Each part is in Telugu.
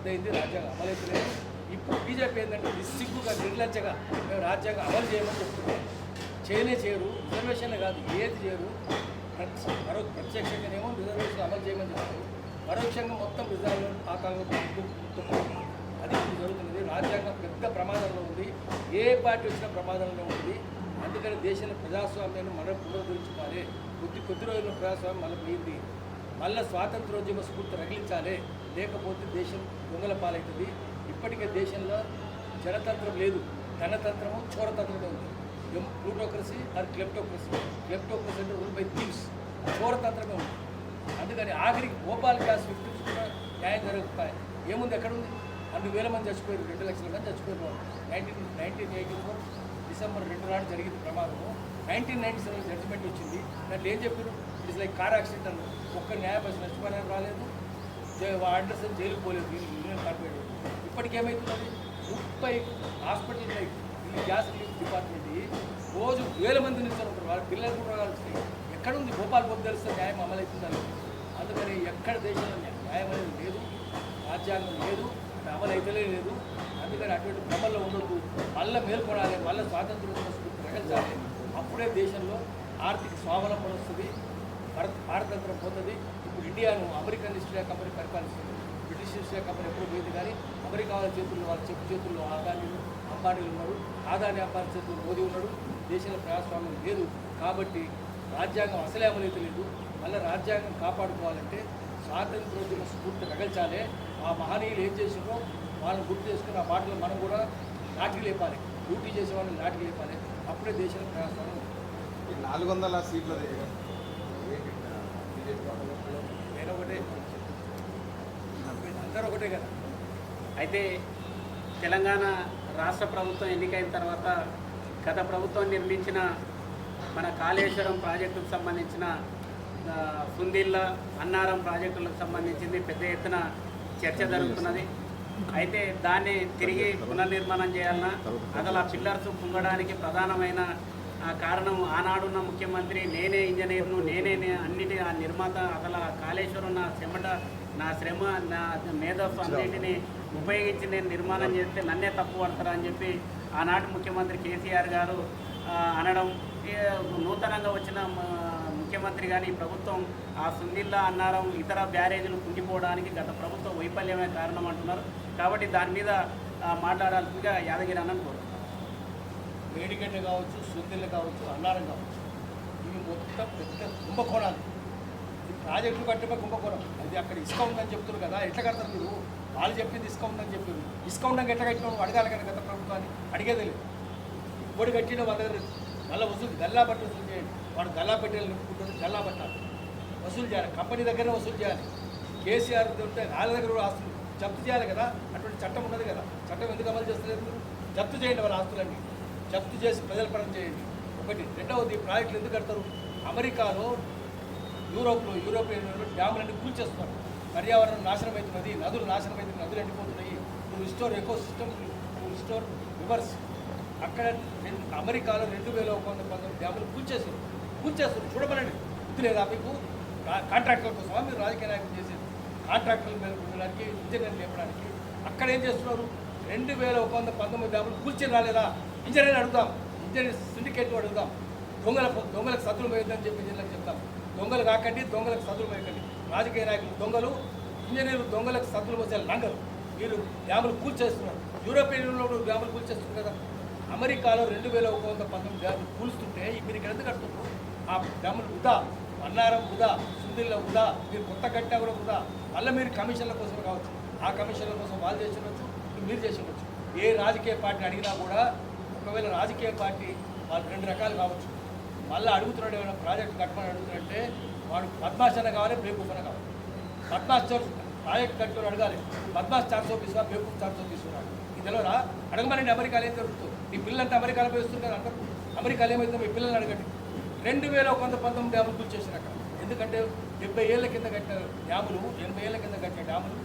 రద్దయింది రాజ్యాంగం అమలైతలేదు ఇప్పుడు బీజేపీ ఏంటంటే నిస్సిగ్గుగా నిర్లజ్జగా మేము రాజ్యాంగం అమలు చేయమని చెప్తున్నాం చేయనే చేయరు రిజర్వేషన్ కాదు ఏది చేయరు. మరో ప్రత్యక్షంగానేమో రిజర్వేషన్ అమలు చేయమని చెప్తారు. పరోక్షంగా మొత్తం రిజర్వేషన్ పాతాలను పంపుతున్నారు అది జరుగుతున్నది. రాజ్యాంగం పెద్ద ప్రమాదంలో ఉంది. ఏ పార్టీ వచ్చిన ప్రమాదంలో ఉంది. అందుకని దేశంలో ప్రజాస్వామ్యాన్ని మనం పునరుద్ధరించుకోవాలి. కొద్ది కొద్ది రోజుల్లో ప్రజాస్వామ్యం మళ్ళీ పోయింది. మళ్ళీ స్వాతంత్రోద్యమ స్ఫూర్తి రగిలించాలి. లేకపోతే దేశం దొంగల పాలవుతుంది ఇప్పటికే దేశంలో జనతంత్రం లేదు. ధనతంత్రము చోరతంత్రమే ఉంది. Plutocracy or kleptocracy. క్లెప్టోక్రసీ అంటే రూల్ బై థీమ్స్ చోరతంత్రమే ఉంది. అందుకని ఆఖరికి భోపాల్ గ్యాస్ విక్టిమ్స్ కూడా న్యాయం జరగకపోయి ఏముంది ఎక్కడ ఉంది అన్ని వేల మంది చచ్చిపోయారు. రెండు లక్షల మంది చచ్చిపోయారు. Nineteen nineteen eighty four December రెండు నాడు జరిగింది ప్రమాదము. నైన్టీన్ నైన్టీ సెవెన్ జడ్జిమెంట్ వచ్చింది. దాంట్లో ఏం చెప్పారు? ఇట్స్ లైక్ కార్ యాక్సిడెంట్ అన్న. ఒక్క న్యాయపరిచి నష్టపరిహారం రాలేదు. అండర్స్టాండ్ జైలుకు పోలేదు. యూనియన్ కార్పొరేట్ ఇప్పటికేమవుతున్నది ముప్పై హాస్పిటల్ ఉన్నాయి. ఈ గ్యాస్ రిలీఫ్ డిపార్ట్మెంట్ రోజు వేల మంది నిల్చొని ఉంటారు వాళ్ళ పిల్లలు కూడా కలిసి ఎక్కడ ఉంది భోపాల్ పొద్దు తెలిస్తే న్యాయం అమలవుతుందని. అందుకని ఎక్కడ దేశంలో న్యాయం అనేది లేదు. రాజ్యాంగం లేదు. అది అమలు అయితేనే లేదు. అందుకని అటువంటి భ్రమల్లో ఉండొద్దు. మళ్ళీ మేల్కొనాలి. మళ్ళీ స్వాతంత్రం ప్రకటించాలి అప్పుడే దేశంలో ఆర్థిక స్వావలంబన వస్తుంది. భారత భారతంత్రం పోతుంది. ఇప్పుడు ఇండియాను అమెరికన్ ఈస్ట్ ఇండియా కంపెనీ పరిపాలిస్తుంది. బ్రిటిష్ ఈస్ట్ ఇండియా కంపెనీ ఎప్పుడు పోయింది కానీ అమెరికా వాళ్ళ చేతుల్లో వాళ్ళ చెప్పు చేతుల్లో ఆదానీలు అంబానీలు ఉన్నారు. ఆదాని అంబానీ చేతుల్లో మోదీ ఉన్నాడు. దేశంలో ప్రజాస్వామ్యం లేదు. కాబట్టి రాజ్యాంగం అసలే అమలు లేదు. మళ్ళీ రాజ్యాంగం కాపాడుకోవాలంటే స్వాతంత్రోద్యమ స్ఫూర్తి రగల్చాలే. ఆ మహనీయులు ఏం చేసినో వాళ్ళని గుర్తు చేసుకుని ఆ మాటలు మనం కూడా నాటికి లేపాలి. డ్యూటీ చేసే వాళ్ళని నాటికి లేపాలి. అప్పుడే దేశంలో ప్రయాసం ఈ నాలుగు వందల సీట్లది నేను ఒకటే అందరూ ఒకటే కదా అయితే తెలంగాణ రాష్ట్ర ప్రభుత్వం ఎన్నికైన తర్వాత గత ప్రభుత్వం నిర్మించిన మన కాళేశ్వరం ప్రాజెక్టుకు సంబంధించిన సుందిళ్ళ అన్నారం ప్రాజెక్టులకు సంబంధించింది పెద్ద ఎత్తున చర్చ జరుగుతున్నది. అయితే దాన్ని తిరిగి పునర్నిర్మాణం చేయాలన్నా అసలు ఆ పిల్లర్స్ కుంగడానికి ప్రధానమైన కారణం ఆనాడున్న ముఖ్యమంత్రి నేనే ఇంజనీర్ను నేనే అన్నిటి ఆ నిర్మాత అసలు కాళేశ్వరం నా చెమట నా శ్రమ నా మేధస్సు అన్నిటిని ఉపయోగించి నేను నిర్మాణం చేస్తే నన్నే తప్పు పడతారా అని చెప్పి ఆనాటి ముఖ్యమంత్రి కేసీఆర్ గారు అనడం. నూతనంగా వచ్చిన ముఖ్యమంత్రి కానీ ప్రభుత్వం ఆ సుందిల్లా అన్నారం ఇతర బ్యారేజీలు కుంగిపోవడానికి గత ప్రభుత్వ వైఫల్యమే కారణం అంటున్నారు. కాబట్టి దాని మీద మాట్లాడాల్సిందిగా యాదగిరి అన్నను కోరుతున్నాను. వేడిగడ్డ కావచ్చు సుందిల్లు కావచ్చు అన్నారం కావచ్చు. ఇవి మొత్తం పెద్ద కుంభకోణాలు. ఈ ప్రాజెక్టులు కట్టే కుంభకోణం. అది అక్కడ ఇసుక ఉందని చెప్తున్నారు కదా ఎట్లా కడతారు మీరు? వాళ్ళు చెప్పింది ఇసుక ఉందని చెప్పారు. ఇసుక ఉండగా ఎట్లా కట్టినా అడగాలి కదా గత ప్రభుత్వాన్ని. అడిగేదే లేదు. ఇప్పుడు కట్టిన వాళ్ళ దగ్గర మళ్ళీ వసూలు గల్లా బట్టి వసూలు చేయండి. వాడు గల్లా పెట్టాలి నింపుకుంటాడు గల్లా పట్టాలి వసూలు చేయాలి. కంపెనీ దగ్గరనే వసూలు చేయాలి. కేసీఆర్ ఉంటే వాళ్ళ దగ్గర కూడా ఆస్తులు. జప్తు చేయాలి కదా. అటువంటి చట్టం ఉన్నది కదా. చట్టం ఎందుకు అమలు చేస్తలేదు జప్తు చేయండి వాళ్ళ ఆస్తులన్నీ. జప్తు చేసి ప్రజల పరం చేయండి. ఒకటి. రెండవది ప్రాజెక్టులు ఎందుకు కడతారు? అమెరికాలో యూరోప్లో యూరోపియన్ డ్యాములన్నీ కూల్చేస్తున్నారు. పర్యావరణం నాశనం అవుతున్నది నదులు నాశనం అవుతుంది నదులు ఎండిపోతున్నాయి. నువ్వు స్టోర్ ఎకో సిస్టమ్ నువ్వు స్టోర్ రివర్స్. అక్కడ అమెరికాలో రెండు వేల ఒక వంద పంతొమ్మిది డ్యాములు కూల్చేస్తారు కూల్చేస్తారు చూడమనండి. బుద్ధి లేదా మీకు? కాంట్రాక్టర్ కాంట్రాక్టుల కోసమా? మీరు రాజకీయ నాయకులు చేసేది. కాంట్రాక్టర్ల మీద ఉండడానికి ఇంజనీర్లు లేపడానికి. అక్కడ ఏం చేస్తున్నారు? రెండు వేల ఒక వంద పంతొమ్మిది డ్యాములు కూల్చి రాలేదా? ఇంజనీర్ అడుగుదాం. ఇంజనీర్ సిండికేట్ అడుగుదాం. దొంగల దొంగలకు సతులు వేయొద్దని చెప్పి ఇంజనీర్లకు చెప్తాం. దొంగలు కాకండి దొంగలకు సతులు పోయకండి. రాజకీయ నాయకులు దొంగలు ఇంజనీర్లు దొంగలకు సతులు పోసే లంగరు మీరు డ్యాములు కూల్చేస్తున్నారు యూరోపియన్ యూనియన్లో కూడా డ్యాములు కూల్చేస్తున్నారు కదా. అమెరికాలో రెండు వేల ఒక వంద పంతొమ్మిది డ్యాములు కూలుస్తుంటే మీరు ఇక్కడ ఎందుకు కడుతున్నారు? ఆ డ్యాములు వృధా. అన్నారం వృధా. సుందిల్ల వృధా. మీరు కొత్త కట్టా కూడా వృధా. మళ్ళీ మీరు కమిషన్ల కోసం కావచ్చు. ఆ కమిషన్ల కోసం వాళ్ళు చేసి ఉండొచ్చు మీరు చేసి ఉండొచ్చు. ఏ రాజకీయ పార్టీ అడిగినా కూడా ఒకవేళ రాజకీయ పార్టీ వాళ్ళు రెండు రకాలు కావచ్చు. మళ్ళీ అడుగుతున్నాడు ఏమైనా ప్రాజెక్టు కట్టమని అడుగుతున్నట్టే వాడు పద్మాసన కావాలి బేకూఫ్ అన కావాలి. పద్మాశ్చర్ ప్రాజెక్ట్ కట్టుకొని అడగాలి. పద్మాస్ ఛాన్స్ సో తీసుకురా బేకూఫ్ చార్ సో తీసుకురా ఇది తెలియరా అడగమనండి అమెరికాలో ఏం జరుగుతుంది. ఈ పిల్లలంతా అమెరికాలో పోయి కదా అందరూ. అమెరికాలో మీ పిల్లల్ని అడగండి. రెండు వేల ఒక వంద పంతొమ్మిది డ్యాములు కూల్చేసారు అక్కడ. ఎందుకంటే డెబ్బై ఏళ్ళ కింద కట్టిన డ్యాములు ఎనభై ఏళ్ళ కింద కట్టిన డ్యాములు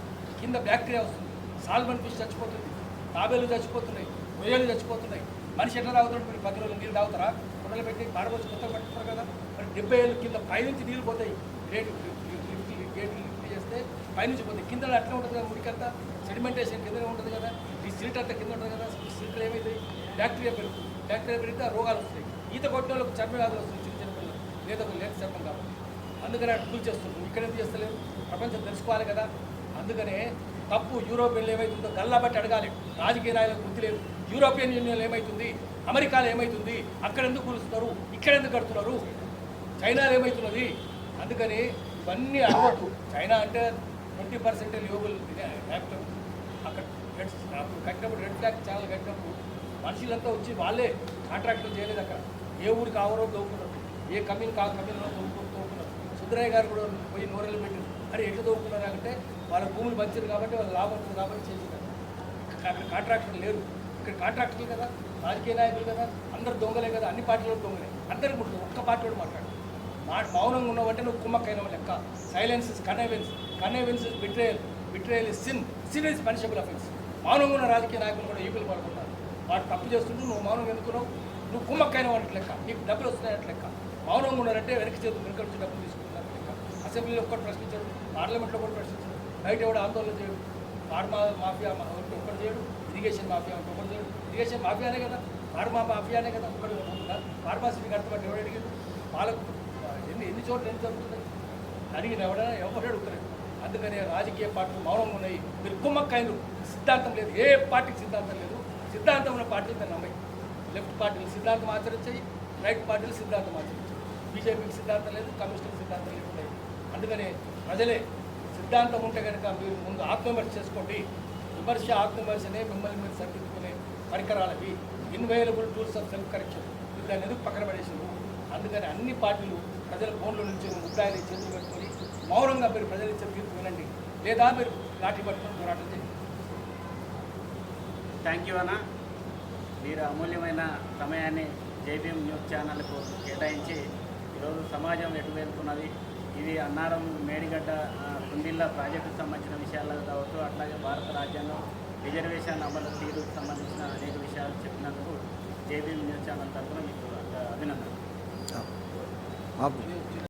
కింద బ్యాక్టీరియా వస్తుంది. సాల్మన్ ఫిష్ చచ్చిపోతుంది తాబేలు చచ్చిపోతున్నాయి రొయ్యలు చచ్చిపోతున్నాయి. మనిషి ఎట్లా తాగుతాడు మీరు పది రోజులు నీళ్ళు తాగుతారా? కుండలు పెట్టి పారబోసి మొత్తం పట్టుకుంటారు కదా. మరి డెబ్బై ఏళ్ళు కింద పైనుంచి నీళ్ళు పోతాయి. రేటు గేట్లు లిఫ్ట్ చేస్తే పైనుంచి పోతాయి. కింద అట్లా ఉంటుంది కదా ఉడికంతా సెడిమెంటేషన్ కిందనే ఉంటుంది కదా. ఈ సిల్ట్ అంతా కింద ఉంటుంది కదా. ఈ సిల్ట్లో ఏమవుతాయి బ్యాక్టీరియా పెరుగుతుంది బ్యాక్టీరియా పెరిగితే రోగాలు వస్తాయి. ఈత కొట్టిన వాళ్ళకి చర్మ వ్యాధులు వస్తుంది చిన్న చిన్న పిల్లలు లేత లేత చర్మం కాబట్టి. అందుకనే అటు చేస్తున్నాం ఇక్కడ ఎందుకు చేస్తలేదు ప్రపంచం తెలుసుకోవాలి కదా. అందుకనే తప్పు యూరోపియన్లు ఏమవుతుందో గల్లాబట్టి అడగాలి. రాజకీయ నాయకులకు బుద్ధి లేదు. యూరోపియన్ యూనియన్ ఏమవుతుంది అమెరికాలో ఏమవుతుంది అక్కడ ఎందుకు కూలుస్తున్నారు? ఇక్కడ ఎందుకు కడుతున్నారు? చైనాలో ఏమవుతున్నది అందుకని ఇవన్నీ అలవాటు చైనా అంటే ట్వంటీ పర్సెంట్ యోగులు ల్యాప్టాప్. అక్కడ రెడ్ అప్పుడు కట్టినప్పుడు రెడ్ ఫ్లాగ్ ఛానల్ కట్టినప్పుడు మనుషులంతా వచ్చి వాళ్ళే కాంట్రాక్టులు చేయలేదు అక్కడ. ఏ ఊరికి ఆవరో దోపుకున్నారు. ఏ కమ్యూన్ కా కమ్యూన్లో దోపు దోపుకున్నారు. సుందరయ్య గారు కూడా పోయి నోరెళ్ళు పెట్టారు. అరే ఎట్లా దోపుకున్నారు అంటే వాళ్ళ భూములు పంచారు కాబట్టి వాళ్ళ లాభం ఉంటుంది కాబట్టి చేసినారు అక్కడ కాంట్రాక్టర్లు లేరు. ఇక్కడ కాంట్రాక్టర్లు కదా రాజకీయ నాయకులు కదా అందరు దొంగలే కదా అన్ని పార్టీలు దొంగలే. అందరికి ముట్టు ఒక్క పార్టీ కూడా మాట్లాడు మా మౌనంగా ఉన్నావంటే నువ్వు కుమ్మక్కైన లెక్క. Silence is connivance connivance is betrayal betrayal is sin sin is punishable offence మౌనంగా ఉన్న రాజకీయ నాయకులు కూడా ఈపులు పడుకుంటారు. వాడు తప్పు చేస్తుంటే నువ్వు మౌనం ఎందుకున్నావు? నువ్వు కుమ్మక్కైన వాటి లెక్క. నీకు డబ్బులు వస్తున్నాయట లెక్క. మౌనంగా ఉన్నారంటే వెనక్కి చేతులు వెనక నుంచి డబ్బులు తీసుకుంటున్నారు లెక్క. అసెంబ్లీలో ఒక్కటి ప్రశ్నించారు పార్లమెంట్లో కూడా ప్రశ్నించారు. బయట ఎవడు ఆందోళన చేయడు. ఫార్మా మాఫియా ఒకటి ఒకటి చేయడు. ఇరిగేషన్ మాఫియా ఒకటి ఒకటి చేయడు. ఇరిగేషన్ మాఫియానే కదా. ఫార్మా మాఫియానే కదా. ఒకటి ఫార్మాసిటీ కడతామంటే ఎవడు అడిగింది వాళ్ళకు ఎన్ని ఎన్ని చోట్ల ఎన్ని జరుగుతున్నాయి? అడిగిన ఎవడైనా ఎవరు అడుగుతారు అందుకనే రాజకీయ పార్టీలు మౌనంగా ఉన్నాయి. మీరు సిద్ధాంతం లేదు. ఏ పార్టీకి సిద్ధాంతం లేదు. సిద్ధాంతం ఉన్న పార్టీలు దాన్ని నమ్మాయి. లెఫ్ట్ పార్టీలు సిద్ధాంతం ఆచరించాయి. రైట్ పార్టీలు సిద్ధాంతం ఆచరించాయి. బీజేపీకి సిద్ధాంతం లేదు. కమ్యూనిస్టులకు సిద్ధాంతం లేదు అందుకనే ప్రజలే సిద్ధాంతం ఉంటే కనుక మీరు ముందు ఆత్మవిమర్శ చేసుకోండి. విమర్శ ఆత్మవిమర్శనే మిమ్మల్ని మీరు సరిదిద్దుకునే పరికరాలవి. Invaluable tools of self correction మీరు దాన్ని ఎందుకు పక్కన పడేసారు అందుకని అన్ని పార్టీలు ప్రజల ఫోన్ల నుంచి ముద్దాయిని చేతులు పెట్టుకొని మౌనంగా మీరు ప్రజలు ఇచ్చే తీర్పు వినండి. లేదా మీరు లాఠీ పట్టుకొని పోరాటం చేయండి. థ్యాంక్ యూ అన్న. మీరు అమూల్యమైన సమయాన్ని జేబీఎం న్యూస్ ఛానల్కు కేటాయించి ఈరోజు సమాజం ఎటు వెళ్తున్నది? ఇది అన్నారం మేడిగడ్డ కుండిల్ల ప్రాజెక్టుకు సంబంధించిన విషయాలు కావచ్చు అట్లాగే భారత రాజ్యాంగం రిజర్వేషన్ అమలు తీరుకు సంబంధించిన అనేక విషయాలు చెప్పినందుకు జేబీ న్యూస్ ఛానల్ తరఫున మీకు అభినందనలు.